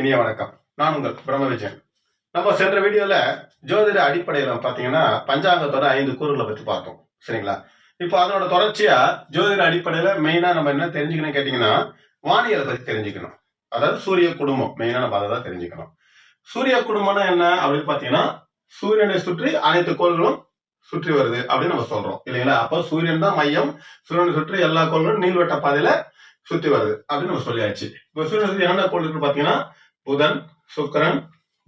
இனிய வணக்கம். நான் உங்கள் பிரம்ம விஜயன் நம்ம சென்ற வீடியோல ஜோதிட அடிப்படையில பாத்தீங்கன்னா பஞ்சாங்கத்தோட ஐந்து கூறுகளை பத்தி பார்த்தோம். சரிங்களா? இப்போ அதனோட தொடர்ச்சியா ஜோதிட அடிப்படையில மெயினா நம்ம என்ன தெரிஞ்சுக்கணும் கேட்டீங்கன்னா வானியலை பத்தி தெரிஞ்சுக்கணும். அதாவது சூரிய குடும்பம். மெயினா நம்ம அதை தான் தெரிஞ்சுக்கணும். சூரிய குடும்பம்னா என்ன அப்படின்னு பாத்தீங்கன்னா சூரியனை சுற்றி அனைத்து கோள்களும் சுற்றி வருது அப்படின்னு நம்ம சொல்றோம். இல்லைங்களா? அப்போ சூரியன் தான் மையம். சூரியனை சுற்றி எல்லா கோள்களும் நீள்வட்ட பாதையில சுத்தி வருது அப்படின்னு நம்ம சொல்லியாச்சு. இப்போ சூரியன் சுற்றி என்னென்ன கோள் இருக்குன்னு பாத்தீங்கன்னா புதன் சுக்கரன்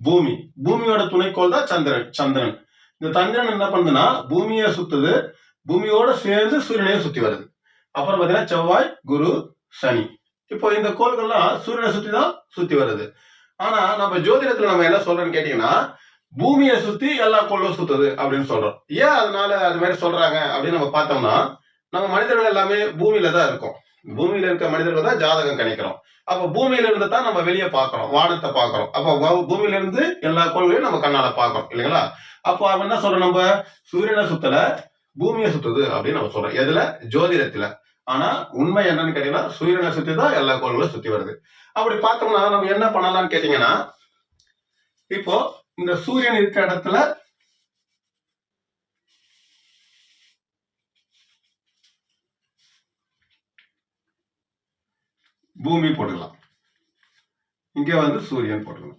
பூமி. பூமியோட துணைக்கோள் தான் சந்திரன் சந்திரன். இந்த சந்திரன் என்ன பண்ணுதுன்னா பூமியை சுத்துது. பூமியோட சேர்ந்து சூரியனையும் சுத்தி வருது. அப்புறம் பாத்தீங்கன்னா செவ்வாய் குரு சனி. இப்போ இந்த கோள்கள்லாம் சூரியனை சுத்தி தான் சுத்தி வருது. ஆனா நம்ம ஜோதிடத்துல நம்ம என்ன சொல்றோம்னு கேட்டீங்கன்னா பூமியை சுத்தி எல்லா கோள்களும் சுத்துது அப்படின்னு சொல்றோம். ஏன் அதனால அது மாதிரி சொல்றாங்க அப்படின்னு நம்ம பார்த்தோம்னா நம்ம மனிதர்கள் எல்லாமே பூமியில தான் இருக்கோம். பூமியில இருக்க மனிதர்கள் தான் ஜாதகம் கணிக்கிறோம். அப்ப பூமியில இருந்து தான் நம்ம வெளியே பார்க்கறோம் வானத்தை பார்க்கறோம். அப்ப பூமியில இருந்து எல்லா கோள்களையும் நம்ம கண்ணால பார்க்கறோம் இல்லைங்களா? அப்போ அவன் என்ன சொல்றோம் நம்ம? சூரியனை சுத்தல பூமியை சுத்துது அப்படின்னு நம்ம சொல்றோம். எதுல? ஜோதிடத்துல. ஆனா உண்மை என்னன்னு கேட்டீங்கன்னா சூரியனை சுத்தி தான் எல்லா கோள்களும் சுத்தி வருது. அப்படி பார்த்தோம்னா நம்ம என்ன பண்ணலாம்னு கேட்டீங்கன்னா இப்போ இந்த சூரியன் இருக்கிற இடத்துல பூமி போட்டுக்கலாம். இங்க வந்து சூரியன் போட்டுக்கலாம்.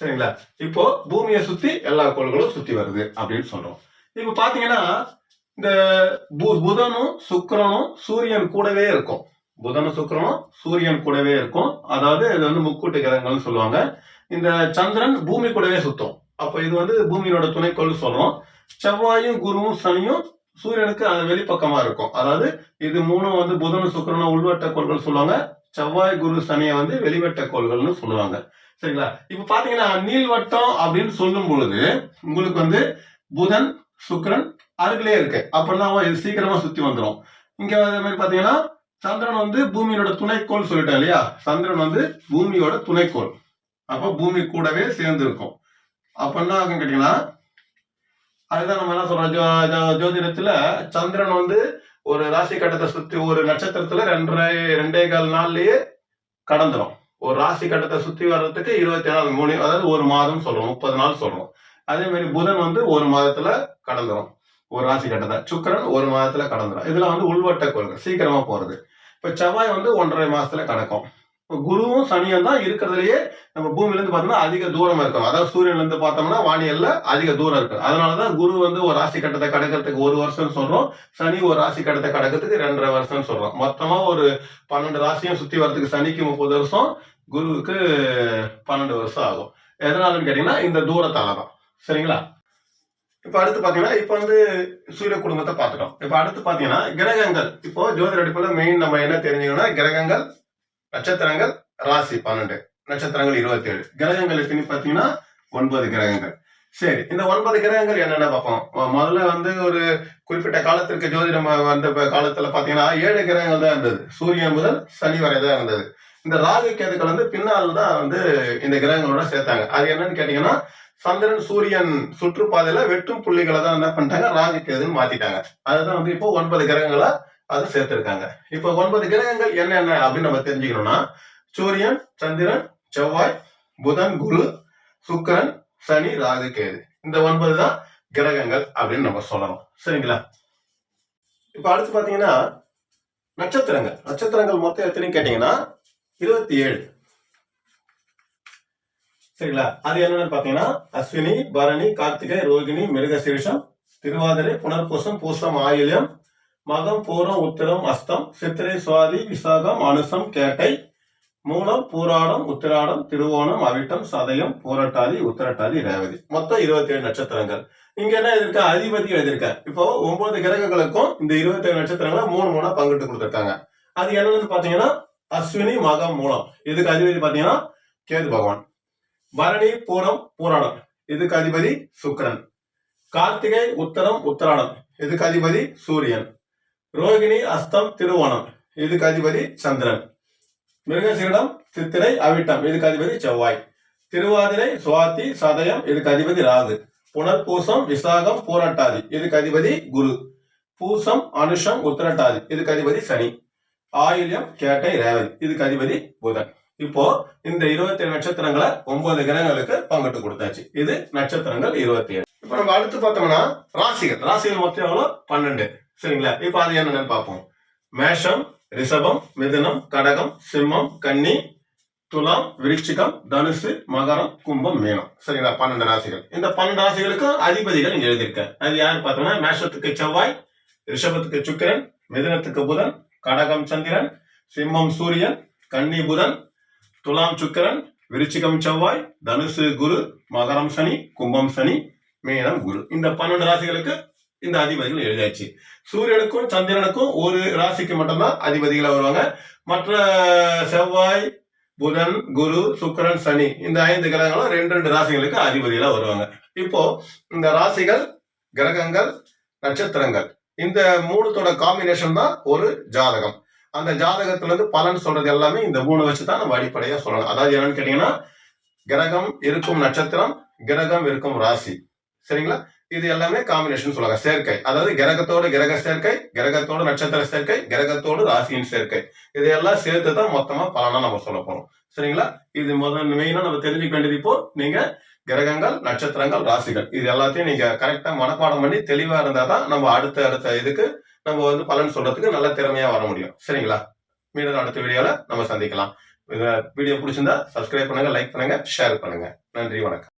சரிங்களா? இப்போ பூமியை சுத்தி எல்லா கோள்களும் சுத்தி வருது அப்படின்னு சொல்றோம். இப்போ பாத்தீங்கன்னா இந்த பு- புதனும் சுக்கரனும் சூரியன் கூடவே இருக்கும். புதனும் சுக்கரனும் சூரியன் கூடவே இருக்கும். அதாவது இது வந்து முக்கூட்டு கிரகங்கள்னு சொல்லுவாங்க. இந்த சந்திரன் பூமி கூடவே சுத்தும். அப்ப இது வந்து பூமியோட துணைக்கோள்னு சொல்றோம். செவ்வாயும் குருவும் சனியும் சூரியனுக்கு அது வெளிப்பக்கமா இருக்கும். அதாவது இது மூணும் வந்து புதன் சுக்கரனும் உள்வட்ட கோள்கள் சொல்லுவாங்க. செவ்வாய் குரு சனியை வந்து வெளிவட்ட கோள்கள்னு சொல்லுவாங்க. சரிங்களா? இப்ப பாத்தீங்கன்னா நீள்வட்டம் அப்படின்னு சொல்லும் பொழுது உங்களுக்கு வந்து புதன் சுக்கரன் அருகிலே இருக்கு. அப்படின்னா இது சீக்கிரமா சுத்தி வந்துடும் இங்க அதே மாதிரி பாத்தீங்கன்னா சந்திரன் வந்து பூமியோட துணைக்கோள் சொல்லிட்டேன் இல்லையா? சந்திரன் வந்து பூமியோட துணைக்கோள். அப்ப பூமி கூடவே சேர்ந்து இருக்கும் அப்படின்னா ஆகும் கேட்டீங்கன்னா அதுதான் நம்ம என்ன சொல்றோம்? ஜோ- ஜோ- ஜோதிடத்துல சந்திரன் வந்து ஒரு ராசி கட்டத்தை சுத்தி ஒரு நட்சத்திரத்துல ரெண்டரை ரெண்டே கால் நாள்லயே கடந்துரும். ஒரு ராசி கட்டத்தை சுத்தி வர்றதுக்கு இருபத்தி நாலு மூணு அதாவது ஒரு மாதம் சொல்றோம். முப்பது நாள் சொல்றோம். அதே மாதிரி புதன் வந்து ஒரு மாதத்துல கடந்துரும். ஒரு ராசி கட்டத்தை. சுக்கிரன் ஒரு மாதத்துல கடந்துரும். இதுல வந்து உள்வட்ட கோள்கள். சீக்கிரமா போறது. இப்ப செவ்வாய் வந்து ஒன்றரை மாசத்துல கடக்கும். குருவும் சனியும் தான் இருக்கிறதுலயே நம்ம பூமியில இருந்து பார்த்தோம்னா அதிக தூரம் இருக்கும். அதாவது சூரியன்ல இருந்து பார்த்தோம்னா வானியல்ல அதிக தூரம் இருக்கு அதனாலதான் குரு வந்து ஒரு ராசி கட்டத்தை கடக்கிறதுக்கு ஒரு வருஷம் சொல்றோம். சனி ஒரு ராசி கட்டத்தை கடக்கிறதுக்கு ரெண்டரை வருஷம் சொல்றோம். மொத்தமா ஒரு பன்னெண்டு ராசியும் சுத்தி வர்றதுக்கு சனிக்கு முப்பது வருஷம் குருவுக்கு பன்னெண்டு வருஷம் ஆகும். எதனாலன்னு கேட்டீங்கன்னா இந்த தூரத்தால தான். சரிங்களா? இப்ப அடுத்து பாத்தீங்கன்னா இப்ப வந்து சூரிய குடும்பத்தை பாத்துட்டோம் இப்ப அடுத்து பாத்தீங்கன்னா கிரகங்கள். இப்போ ஜோதிட அடிப்படையில் மெயின் நம்ம என்ன தெரிஞ்சுக்கணும்னா கிரகங்கள் நட்சத்திரங்கள் ராசி பன்னெண்டு. நட்சத்திரங்கள் இருபத்தி ஏழு கிரகங்கள் எத்தனை பார்த்தீங்கன்னா ஒன்பது கிரகங்கள். சரி இந்த ஒன்பது கிரகங்கள் என்னென்ன பார்ப்போம்? முதல்ல வந்து ஒரு குறிப்பிட்ட காலத்திற்கு ஜோதிடம் வந்த காலத்துல பாத்தீங்கன்னா ஏழு கிரகங்கள் தான் இருந்தது. சூரியன் முதல் சனி வரை தான் இருந்தது. இந்த ராகு கேதுக்கள் வந்து பின்னால் தான் வந்து இந்த கிரகங்களோட சேர்த்தாங்க. அது என்னன்னு கேட்டீங்கன்னா சந்திரன் சூரியன் சுற்றுப்பாதையில வெட்டும் புள்ளிகளை தான் என்ன பண்ணிட்டாங்க? ராகு கேதுன்னு மாத்திட்டாங்க. அதுதான் வந்து இப்போ ஒன்பது கிரகங்களா அது சேர்த்திருக்காங்க. இப்போ ஒன்பது கிரகங்கள் என்னென்ன அப்படின்னு நம்ம தெரிஞ்சுக்கணும்னா சூரியன் சந்திரன் செவ்வாய் புதன் குரு சுக்கரன் சனி ராகு கேது. இந்த ஒன்பது தான் கிரகங்கள் அப்படின்னு நம்ம சொல்லணும். சரிங்களா? இப்ப அடுத்து பாத்தீங்கன்னா நட்சத்திரங்கள். நட்சத்திரங்கள் மொத்தம் எத்தனை கேட்டீங்கன்னா இருபத்தி ஏழு. சரிங்களா? அது என்னன்னு பாத்தீங்கன்னா அஸ்வினி பரணி கார்த்திகை ரோகிணி மிருகசீரிஷம் திருவாதிரை புனர்பூசம் பூசம் ஆயுள்யம் மகம் பூரம் உத்திரம் அஸ்தம் சித்திரை சுவாதி விசாகம் அனுசம் கேட்டை மூலம் பூராடம் உத்திராடம் திருவோணம் அவிட்டம் சதயம் பூரட்டாதி உத்திரட்டாதி ரேவதி. மொத்தம் இருபத்தி ஏழு நட்சத்திரங்கள். இங்க என்ன எழுதிருக்க அதிபதி எழுதியிருக்க இப்போ ஒன்பது கிரகங்களுக்கும் இந்த இருபத்தி ஏழு நட்சத்திரங்களை மூணு மூணா பங்கிட்டு கொடுத்துருக்காங்க. அது என்னன்னு பாத்தீங்கன்னா அஸ்வினி மகம் மூலம். இதுக்கு அதிபதி பாத்தீங்கன்னா கேது பகவான். பரணி பூரம் பூராடம். இதுக்கு அதிபதி சுக்கரன். கார்த்திகை உத்தரம் உத்தராடம். இதுக்கு அதிபதி சூரியன். ரோகிணி அஸ்தம் திருவோணம். இதுக்கு அதிபதி சந்திரன். மிருகசீடம் சித்திரை அவிட்டம். இதுக்கு அதிபதி செவ்வாய். திருவாதிரை சுவாதி சதயம். இதுக்கு அதிபதி ராகு. புனர்பூசம் விசாகம் பூரட்டாதி. இதுக்கு அதிபதி குரு. பூசம் அனுஷம் உத்திரட்டாதி. இதுக்கு அதிபதி சனி. ஆயுள்யம் கேட்டை ரேவதி. இதுக்கு அதிபதி புதன். இப்போ இந்த இருபத்தி ஏழு நட்சத்திரங்களை ஒன்பது கிரகங்களுக்கு பங்கிட்டு கொடுத்தாச்சு. இது நட்சத்திரங்கள் இருபத்தி ஏழு இப்போ நம்ம அடுத்து பார்த்தோம்னா ராசிகள். ராசிகள் மொத்தம் எவ்வளவு? பன்னெண்டு. சரிங்களா? இப்போ அது என்னன்னு பார்ப்போம். மேஷம் ரிஷபம் மிதுனம் கடகம் சிம்மம் கன்னி துலாம் விருச்சிகம் தனுசு மகரம் கும்பம் மீனம். சரிங்களா? பன்னெண்டு ராசிகள். இந்த பன்னெண்டு ராசிகளுக்கும் அதிபதிகள் இங்க எழுதியிருக்கேன் அது யார் பார்த்தோம்னா மேஷத்துக்கு செவ்வாய் ரிஷபத்துக்கு சுக்கிரன் மிதுனத்துக்கு புதன் கடகம் சந்திரன் சிம்மம் சூரியன் கன்னி புதன் துலாம் சுக்கிரன் விருச்சிகம் செவ்வாய் தனுசு குரு மகரம் சனி கும்பம் சனி மீனம் குரு. இந்த பன்னெண்டு ராசிகளுக்கு இந்த அதிபதிகள் எழுதியாச்சு சூரியனுக்கும் சந்திரனுக்கும் ஒரு ராசிக்கு மட்டும்தான் அதிபதிகளா வருவாங்க. மற்ற செவ்வாய் புதன் குரு சுக்கரன் சனி இந்த ஐந்து கிரகங்களும் ரெண்டு ரெண்டு ராசிகளுக்கு அதிபதிகளா வருவாங்க. இப்போ இந்த ராசிகள் கிரகங்கள் நட்சத்திரங்கள். இந்த மூணுத்தோட காம்பினேஷன் தான் ஒரு ஜாதகம். அந்த ஜாதகத்துல இருந்து பலன் சொல்றது எல்லாமே இந்த மூணு வச்சு தான் நம்ம அடிப்படையா சொல்லணும். அதாவது என்னன்னு கேட்டீங்கன்னா கிரகம் இருக்கும் நட்சத்திரம் கிரகம் இருக்கும் ராசி. சரிங்களா? இது எல்லாமே காம்பினேஷன் சொல்லுவாங்க. சேர்க்கை. அதாவது கிரகத்தோட கிரக சேர்க்கை கிரகத்தோட நட்சத்திர சேர்க்கை கிரகத்தோடு ராசியின் சேர்க்கை. இதையெல்லாம் சேர்த்து தான் மொத்தமா பலனா நம்ம சொல்ல போறோம். சரிங்களா? இது முதல் மெயினா நம்ம தெரிஞ்சுக்க வேண்டியது இப்போ நீங்க கிரகங்கள் நட்சத்திரங்கள் ராசிகள். இது எல்லாத்தையும் நீங்க கரெக்டா மனப்பாடம் பண்ணி தெளிவா இருந்தா தான் நம்ம அடுத்த அடுத்த இதுக்கு நம்ம வந்து பலன் சொல்றதுக்கு நல்ல திறமையா வர முடியும். சரிங்களா? மீண்டும் அடுத்த வீடியோல நம்ம சந்திக்கலாம். வீடியோ பிடிச்சிருந்தா சப்ஸ்கிரைப் பண்ணுங்க லைக் பண்ணுங்க ஷேர் பண்ணுங்க. நன்றி வணக்கம்.